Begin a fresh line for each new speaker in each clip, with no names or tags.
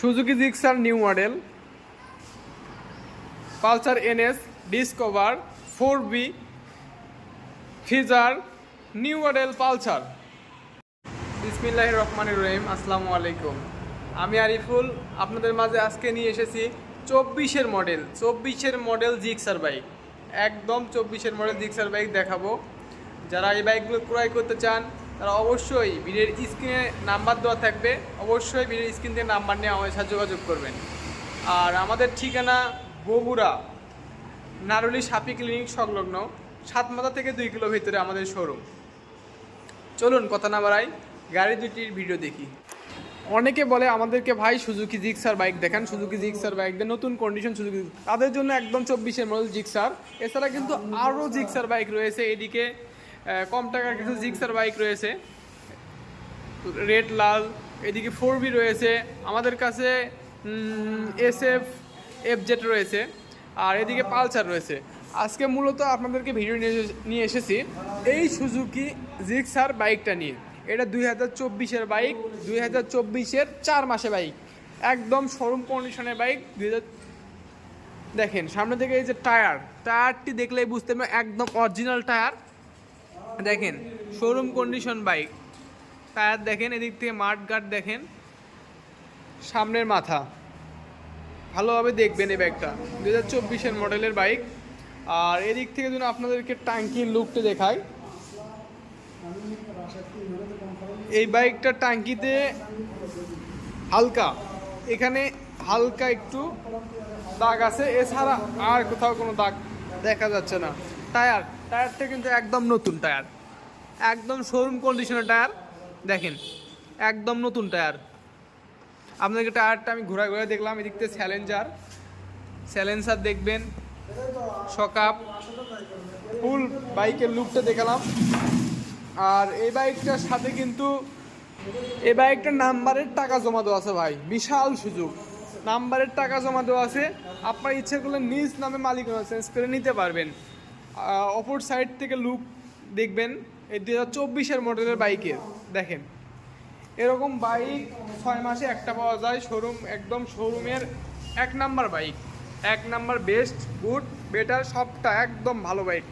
Suzuki Gixxer, new model. Pulsar NS, Discover four B ফিজার, new model Pulsar. বিসমিল্লাহ রহমানুর রহিম, আসসালামু আলাইকুম। আমি আরিফুল, আপনাদের মাঝে আজকে নিয়ে এসেছি চব্বিশের মডেল চব্বিশের মডেল জিক্সার বাইক। একদম চব্বিশের মডেল জিক্সার বাইক দেখাবো। যারা এই বাইকগুলো ক্রয় করতে চান তারা অবশ্যই ভিডিওর স্ক্রিনে নাম্বার দেওয়া থাকবে। অবশ্যই ভিডিওর স্ক্রিন থেকে নাম্বার নিয়ে আমাদের সাথে যোগাযোগ করবেন। আর আমাদের ঠিকানা বগুড়া, নারুলি সাপি ক্লিনিক সংলগ্ন, সাতমাথা থেকে দুই কিলো ভিতরে আমাদের শোরুম চলুন কথা না বাড়াই, গাড়ি দুটির ভিডিও দেখি। অনেকে বলে, আমাদেরকে ভাই সুজুকি জিক্সার বাইক দেখান। সুজুকি জিক্সার বাইক দেন নতুন কন্ডিশন সুজুকি তাদের জন্য একদম চব্বিশের মডেল জিক্সার। এছাড়া কিন্তু আরও জিক্সার বাইক রয়েছে এদিকে। কম টাকার কিছু জিক্সার বাইক রয়েছে। রেড লাল, এদিকে ফোর বি রয়েছে। আমাদের কাছে এস এফ এফ জেড রয়েছে। আর এদিকে পালসার রয়েছে। আজকে মূলত আপনাদেরকে ভিডিও নিয়ে এসে- নিয়ে এসেছি। এই সুজুকি জিক্সার বাইকটা নিয়ে। এটা দুই হাজার চব্বিশের বাইক দুই হাজার চব্বিশের চার মাসে বাইক একদম শোরুম কন্ডিশনের বাইক দুই হাজার দেখেন, সামনে থেকে এই যে টায়ার টায়ারটি দেখলেই বুঝতে পারবেন, একদম অরিজিনাল টায়ার দেখেন শোরুম কন্ডিশন বাইক টায়ার দেখেন, এদিক থেকে মাঠ গার্ড দেখেন, সামনের মাথা। ভালোভাবে দেখবেন এই বাইকটা দু হাজার চব্বিশের মডেলের বাইক আর এদিক থেকে যদি আপনাদেরকে টাঙ্কির লুকটা দেখাই, এই বাইকটা টাঙ্কিতে হালকা। এখানে হালকা একটু দাগ আছে। এছাড়া আর কোথাও কোনো দাগ দেখা যাচ্ছে না। টায়ার টায়ারটা কিন্তু একদম নতুন টায়ার। একদম শোরুম কন্ডিশনের টায়ার। দেখেন, একদম নতুন টায়ার। আপনাদেরকে টায়ারটা আমি ঘোরা ঘুরে দেখলাম, এদিক থেকে স্যালেঞ্জার স্যালেন্সার দেখবেন, সকাপ ফুল বাইকের লুকটা দেখালাম। আর এই বাইকটার সাথে কিন্তু, এই বাইকটার নাম্বারের টাকা জমা দেওয়া আছে ভাই। বিশাল সুযোগ। নাম্বারের টাকা জমা দেওয়া আছে। আপনার ইচ্ছে করলে নিজ নামে মালিকানা চেঞ্জ করে নিতে পারবেন। অপর সাইড থেকে লুক দেখবেন, এই দু হাজার মডেলের বাইকের দেখেন। এরকম বাইক ছয় মাসে একটা পাওয়া যায় শোরুম একদম শোরুমের এক নাম্বার বাইক এক নাম্বার বেস্ট গুড বেটার সবটা একদম ভালো বাইক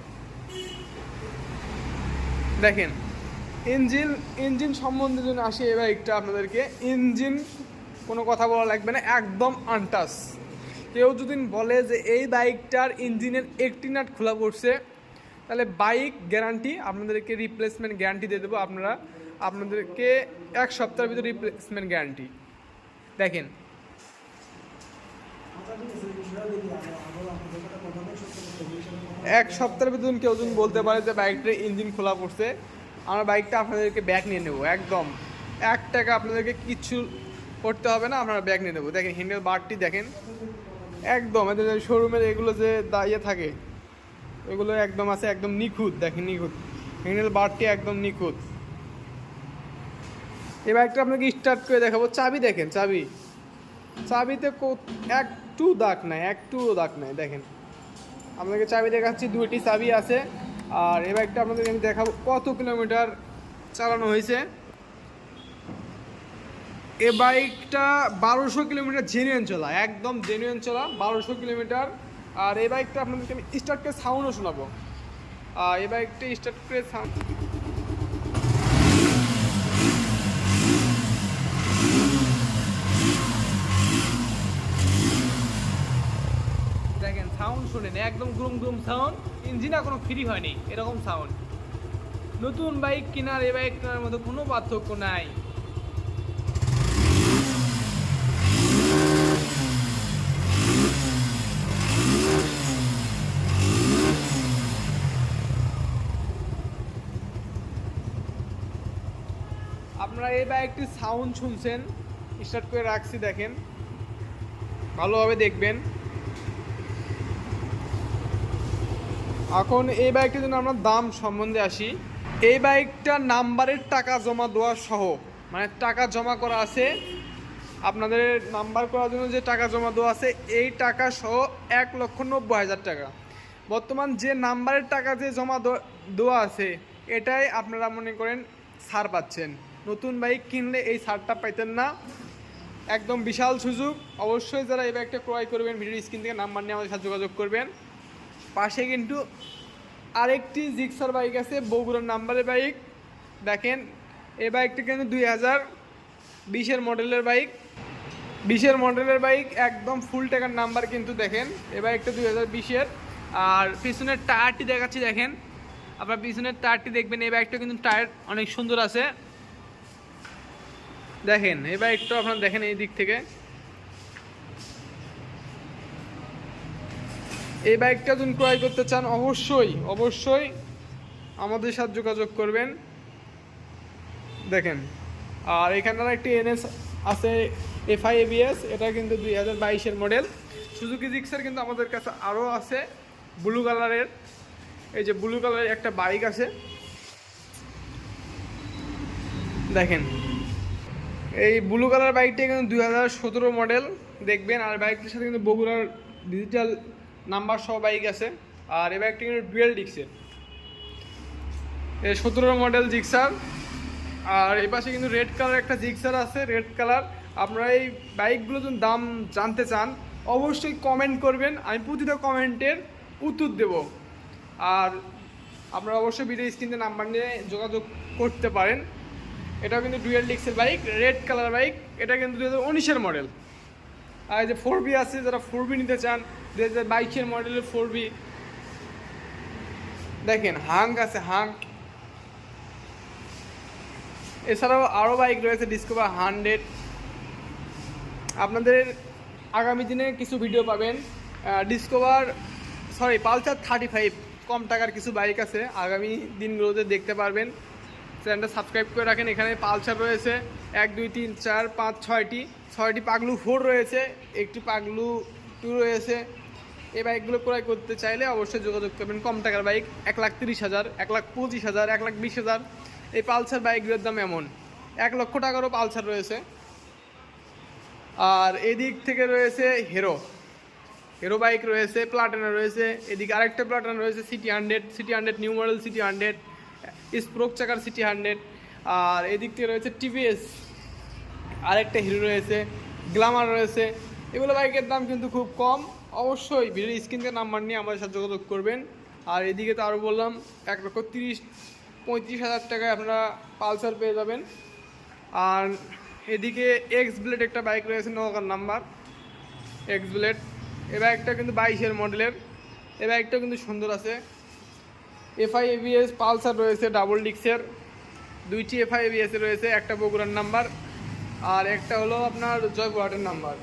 দেখেন ইঞ্জিন ইঞ্জিন সম্বন্ধে যদি আসি এই বাইকটা আপনাদেরকে ইঞ্জিন কোনো কথা বলা লাগবে না, একদম আনটাস কেউ যদি বলে যে এই বাইকটার ইঞ্জিনের একটি নাট খোলা পড়ছে, তাহলে বাইক গ্যারান্টি আপনাদেরকে রিপ্লেসমেন্ট গ্যারান্টি দিয়ে দেবো। আপনারা, আপনাদেরকে এক সপ্তাহের ভিতরে রিপ্লেসমেন্ট গ্যারান্টি দেখেন। এক সপ্তাহের ভিতরে কেউ যদি বলতে পারে যে বাইকটার ইঞ্জিন খোলা পড়ছে, আমরা বাইকটা আপনাদেরকে ব্যাগ নিয়ে নেব, একদম। এক টাকা আপনাদেরকে কিচ্ছু করতে হবে না আপনারা ব্যাগ নিয়ে নেব। দেখেন হ্যান্ডেল বারটি দেখেন। একদম, এদের শোরুমের এগুলো যে দাঁড়িয়ে থাকে, এগুলো একদম আছে, একদম নিখুঁত, দেখেন নিখুঁত। হ্যান্ডেল বারটি একদম নিখুঁত। এই বাইকটা আপনাকে স্টার্ট করে দেখাবো। চাবি দেখেন, চাবি। চাবিতে একটু দাগ নাই একটু দাগ নাই, দেখেন। আপনাকে চাবি দেখাচ্ছি, দুইটি চাবি আছে। আর এই বাইকটা আপনাদের আমি দেখাবো কত কিলোমিটার চালানো হয়েছে। এ বাইকটা বারোশো কিলোমিটার জেনুয়েন চলা, একদম জেনুয়েন চলা, বারোশো কিলোমিটার। আর এই বাইকটা আপনাদেরকে আমি স্টার্ট করে সাউন্ডও শোনাবো। এই বাইকটা স্টার্ট করে সাউন্ড দেখেন সাউন্ড শুনেন, একদম গ্রুম গ্রুম সাউন্ড ইঞ্জিন এখনও ফ্রি হয়নি, এরকম সাউন্ড নতুন বাইক কেনার, এই বাইক কেনার মধ্যে কোনো পার্থক্য নাই। আপনারা এই বাইকটি সাউন্ড শুনছেন। স্টার্ট করে রাখছি, দেখেন। ভালোভাবে দেখবেন। এখন এই বাইকটির জন্য আমরা দাম সম্বন্ধে আসি। এই বাইকটা নাম্বারের টাকা জমা দেওয়া সহ মানে টাকা জমা করা আছে। আপনাদের নাম্বার করার জন্য যে টাকা জমা দেওয়া আছে, এই টাকা সহ এক লক্ষ নব্বই হাজার টাকা। বর্তমান যে নাম্বারের টাকা যে জমা দেওয়া- আছে, এটাই আপনারা মনে করেন ছাড় পাচ্ছেন। নতুন বাইক কিনলে এই ছাড়টা পাইতেন না। একদম বিশাল সুযোগ। অবশ্যই যারা এই বাইকটা ক্রয় করবেন ভিডিও স্ক্রিন থেকে নাম্বার নিয়ে আমাদের সাথে যোগাযোগ করবেন। পাশে কিন্তু আরেকটি জিক্সার বাইক আছে, বগুড়ার নাম্বারের বাইক দেখেন, এই বাইকটি কিন্তু দুই হাজার বিশের মডেলের বাইক বিশের মডেলের বাইক একদম ফুল টাকার নাম্বার কিন্তু দেখেন এ বাইকটা দুই হাজার বিশের। আর পিছনের টায়ারটি দেখাচ্ছি, দেখেন। আপনার পিছনের টায়ারটি দেখবেন, এই বাইকটা কিন্তু টায়ার অনেক সুন্দর আছে। দেখেন এই বাইকটা আপনারা দেখেন এই দিক থেকে। এই বাইকটা যদি ক্রয় করতে চান, অবশ্যই অবশ্যই আমাদের সাথে যোগাযোগ করবেন। দেখেন, আর এখানে একটি এনএস আছে এফআই এবিএস এটা কিন্তু দুই হাজার বাইশের মডেল সুজুকি জিক্সার কিন্তু আমাদের কাছে আরও আছে ব্লু কালারের এই যে ব্লু কালারের একটা বাইক আছে। দেখেন এই ব্লু কালার বাইকটা কিন্তু দুই হাজার সতেরো মডেল দেখবেন। আর বাইকটির সাথে কিন্তু বগুড়ার ডিজিটাল নাম্বার সহ বাইক আছে। আর এই বাইকটি কিন্তু ডুয়েল ডিক্সের এই সতেরো মডেল জিক্সার আর এই পাশে কিন্তু রেড কালার একটা জিক্সার আছে রেড কালার আপনারা এই বাইকগুলো যদি দাম জানতে চান, অবশ্যই কমেন্ট করবেন। আমি প্রতিটা কমেন্টের উত্তর দেব। আর আপনারা অবশ্যই ভিডিও স্ক্রিনে নাম্বার নিয়ে যোগাযোগ করতে পারেন। এটাও কিন্তু ডুয়েল ডিক্সের বাইক রেড কালার বাইক এটা কিন্তু দু হাজার মডেল আর যে ফোর বি আছে, যারা ফোর বি নিতে চান দু হাজার বাইশের মডেলের ফোর বি দেখেন হাঙ্ক আছে হাঙ্ক এছাড়াও আরও বাইক রয়েছে ডিসকভার হান্ড্রেড আপনাদের আগামী দিনে কিছু ভিডিও পাবেন। Discover sorry Pulsar thirty five কম টাকার কিছু বাইক আছে, আগামী দিনগুলোতে দেখতে পারবেন। চ্যানেলটা সাবস্ক্রাইব করে রাখেন, এখানে পালসার রয়েছে। এক, দুই, তিন, চার, পাঁচ, ছয়টি। ছয়টি পাগলু ফোর রয়েছে, একটি পাগলু টু রয়েছে। এই বাইকগুলো ক্রয় করতে চাইলে অবশ্যই যোগাযোগ করবেন কম টাকার বাইক, এক লাখ তিরিশ হাজার, এক লাখ পঁচিশ হাজার, এক লাখ বিশ হাজার। এই পালসার বাইকগুলোর দাম এমন, এক লক্ষ টাকারও পালসার রয়েছে। আর এদিক থেকে রয়েছে হিরো হিরো বাইক রয়েছে প্লাটানা রয়েছে, এদিকে আরেকটা প্লাটানা রয়েছে CT hundred CT hundred new model CT hundred স্প্রোক চাকার সিটি হান্ড্রেড আর এদিক থেকে রয়েছে টিভিএস আরেকটা হিরো রয়েছে গ্লামার রয়েছে, এগুলো বাইকের দাম কিন্তু খুব কম। অবশ্যই ভিডিও স্ক্রিন থেকে নাম্বার নিয়ে আমাদের সাথে যোগাযোগ করবেন। আর এদিকে তো আরও বললাম, এক লক্ষ তিরিশ, পঁয়ত্রিশ হাজার টাকায় আপনারা পালসার পেয়ে যাবেন। আর এদিকে এক্স ব্লেড একটা বাইক রয়েছে, নৌকার নাম্বার এক্স ব্লেড এ বাইকটা কিন্তু বাইশের মডেলের, এ বাইকটাও কিন্তু সুন্দর আছে। এফআই এবিএস পালসার রয়েছে ডাবল ডিক্সের দুইটি এফআই এবিএস রয়েছে, একটা বগুড়ার নাম্বার আর একটা হলো আপনার জয়পুরহাটের নাম্বার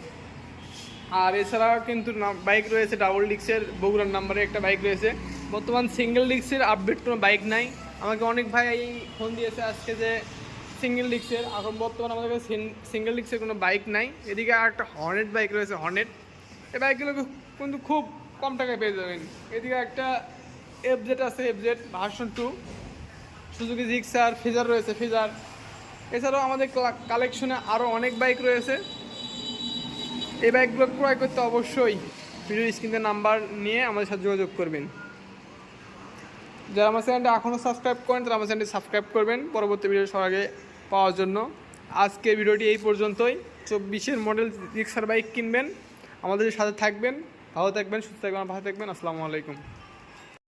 আর এছাড়া কিন্তু বাইক রয়েছে ডাবল ডিক্সের বগুড়ার নাম্বারে একটা বাইক রয়েছে। বর্তমান সিঙ্গেল ডিক্সের আপডেট কোনো বাইক নাই। আমাকে অনেক ভাই এই ফোন দিয়েছে আজকে যে সিঙ্গেল ডিক্সের এখন বর্তমানে আমাদের কাছে সিঙ্গেল ডিক্সের কোনো বাইক নাই। এদিকে আর একটা হর্নেট বাইক রয়েছে হর্নেট এই বাইকগুলো কিন্তু খুব কম টাকায় পেয়ে যাবেন। এদিকে একটা এফজেড আছে FZ version two Suzuki Gixxer Fazer রয়েছে ফিজার এছাড়াও আমাদের কালেকশনে আরও অনেক বাইক রয়েছে। এই বাইকগুলো ক্রয় করতে অবশ্যই ভিডিও স্ক্রিনের নাম্বার নিয়ে আমাদের সাথে যোগাযোগ করবেন। যারা আমার চ্যানেলটা এখনও সাবস্ক্রাইব করেন, তারা আমার চ্যানেলটি সাবস্ক্রাইব করবেন। পরবর্তী ভিডিও সবার আগে পাওয়ার জন্য। আজকে ভিডিওটি এই পর্যন্তই। চব্বিশের মডেল রিক্সার বাইক কিনবেন। আমাদের সাথে থাকবেন। ভালো থাকবেন, সুস্থ থাকবেন, ভালো থাকবেন। আসসালামু আলাইকুম।